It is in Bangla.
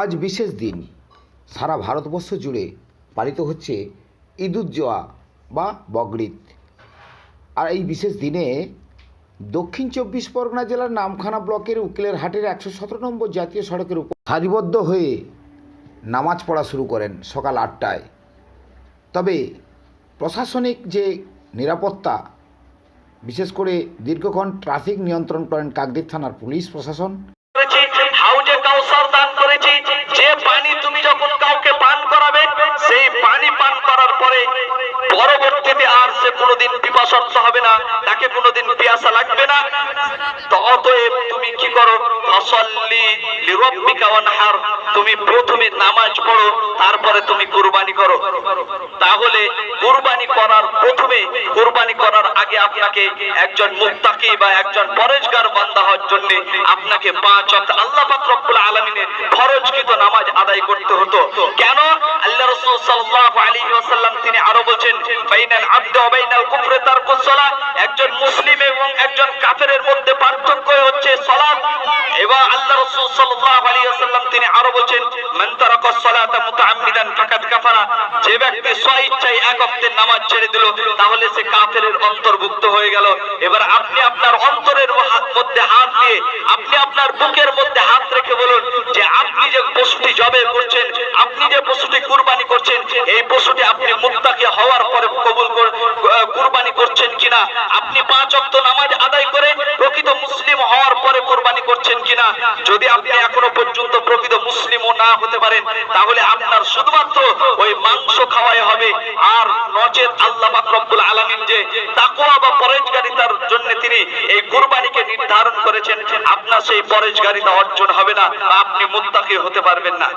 আজ বিশেষ দিন। সারা ভারতবর্ষ জুড়ে পালিত হচ্ছে ঈদুজ্জোয়া বা বকরিদ। আর এই বিশেষ দিনে দক্ষিণ চব্বিশ পরগনা জেলার নামখানা ব্লকের উকিলের হাটের একশো সতেরো নম্বর জাতীয় সড়কের উপর সারিবদ্ধ হয়ে নামাজ পড়া শুরু করেন সকাল আটটায়। তবে প্রশাসনিক যে নিরাপত্তা, বিশেষ করে দীর্ঘক্ষণ ট্রাফিক নিয়ন্ত্রণ করেন কাকদ্বীপ থানার পুলিশ প্রশাসন পরে পরবর্তীতে আর সে কোনোদিন পিপাসক্ত হবে না, তাকে কোনোদিন পিয়াসা লাগবে না। তো অতএব তুমি কি করো? ফসল্লি লিরব্বিকা তুমি প্রথমে নামাজ পড়ো, তারপরে তুমি কুরবানি করো। তাহলে কুরবানি করার প্রথমে, কুরবানি করার আগে আপনাকে একজন মুত্তাকি বা একজন পরেশগার বান্দা হওয়ার জন্য আপনাকে পাঁচ ওয়াক্ত আল্লাহ পাক রব্বুল আলামিনের ফরজকৃত নামাজ আদায় করতে হতো। কেন? রাসূল সাল্লাল্লাহু আলাইহি ওয়াসাল্লাম, তিনি আরও বলেন বাইনাল আবদ ওয়া বাইনাল কুফরি তারকুস সালাহ একজন মুসলিম এবং একজন কাফেরের মধ্যে পার্থক্য হচ্ছে সালাত। এবং আল্লাহ রাসূল সাল্লাল্লাহু আলাইহি ওয়াসাল্লাম, তিনি আরও বলেন মান তারাকা সালাতা মুতাআম্মিদান ফাকাদ কাফারা। যে ব্যক্তি স্বইচ্ছায় এক ওয়াক্তের নামাজ ছেড়ে দিল, তাহলে সে কাফেরের অন্তর্ভুক্ত হয়ে গেল। এবার আপনি আপনার অন্তরের মধ্যে হাত দিয়ে, আপনি আপনার বুকের মধ্যে হাত রেখে বলুন যে, আপনি যে পশুটি জবে করছেন যে পশুটি কুরবানি করছেন, এই পশুটি আপনি মুত্তাকি হওয়ার পরে কবুল কর- কুরবানি করছেন কিনা? আপনি পাঁচ ওয়াক্ত নামাজ আদায় করে প্রকৃত মুসলিম হওয়ার পরে কুরবানি করছেন কিনা? যদি আপনি এখনও পর্যন্ত প্রকৃত মুসলিমও না হতে পারেন, তাহলে আপনার শুধুমাত্র ওই মাংস খাওয়াই হবে। আর নচেত আল্লাহ রব্বুল আলামিন যে তাকওয়া বা পরেজগারিতার জন্য তিনি এই কুরবানিকে নির্ধারণ করেছেন, আপনার সেই পরেজগারিতা অর্জন হবে না আপনি মুত্তাকি হতে পারবেন না।